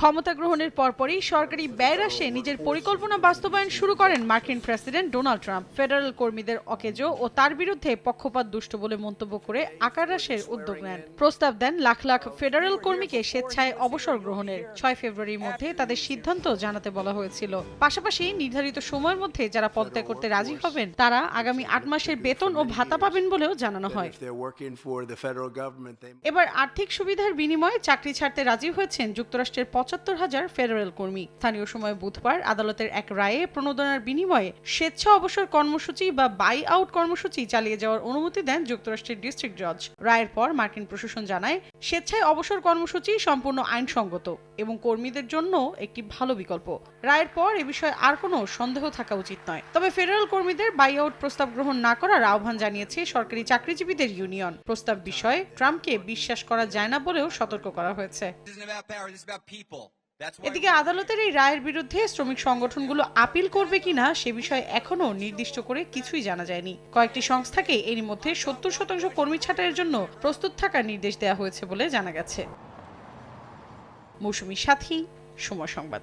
ক্ষমতা গ্রহণের পরপরই সরকারি ব্যয় হ্রাসে নিজের পরিকল্পনা বাস্তবায়ন শুরু করেন মার্কিন প্রেসিডেন্ট ডোনাল্ড ট্রাম্প। ফেডারেল কর্মীদের অকেজো ও তার বিরুদ্ধে পক্ষপাত দুষ্ট বলে মন্তব্য করে আকার হ্রাসের উদ্যোগ নেন। প্রস্তাব দেন লাখ লাখ ফেডারেল কর্মীকে স্বেচ্ছায় অবসর গ্রহণের। ছয় ফেব্রুয়ারির মধ্যে তাদের সিদ্ধান্ত জানাতে বলা হয়েছিল। পাশাপাশি নির্ধারিত সময়ের মধ্যে যারা পদত্যাগ করতে রাজি হবেন তারা আগামী আট মাসের বেতন ও ভাতা পাবেন বলেও জানানো হয়। এবার আর্থিক সুবিধার বিনিময়ে চাকরি ছাড়তে রাজি হয়েছেন যুক্তরাষ্ট্রের পঁচাত্তর হাজার ফেডারেল কর্মী। স্থানীয় সময় বুধবার আদালতের এক রায়ে প্রণোদনার বিনিময়ে স্বেচ্ছা অবসর কর্মসূচি বা বাই আউট কর্মসূচি চালিয়ে যাওয়ার অনুমতি দেন যুক্তরাষ্ট্রের ডিস্ট্রিক্ট জজ। রায়ের পর মার্কিন প্রশাসন জানায় স্বেচ্ছায় অবসর কর্মসূচি সম্পূর্ণ আইনসঙ্গত এবং কর্মীদের জন্য একটি ভালো বিকল্প। রায়ের পর এ বিষয়ে আর কোনো সন্দেহ থাকা উচিত নয়। তবে ফেডারেল কর্মীদের বাই আউট প্রস্তাব গ্রহণ না করার আহ্বান জানিয়েছে সরকারি চাকরিজীবীদের ইউনিয়ন। প্রস্তাব বিষয়ে ট্রাম্পকে বিশ্বাস করা যায় না বলেও সতর্ক করা হয়েছে। এদিকে আদালতের এই রায়ের বিরুদ্ধে শ্রমিক সংগঠনগুলো আপিল করবে কিনা সে বিষয়ে এখনও নির্দিষ্ট করে কিছুই জানা যায়নি। কয়েকটি সংস্থাকে এরই মধ্যে সত্তর শতাংশ কর্মী ছাঁটাইয়ের জন্য প্রস্তুত থাকার নির্দেশ দেওয়া হয়েছে বলে জানা গেছে। মৌসুমি সাথী সময় সংবাদ।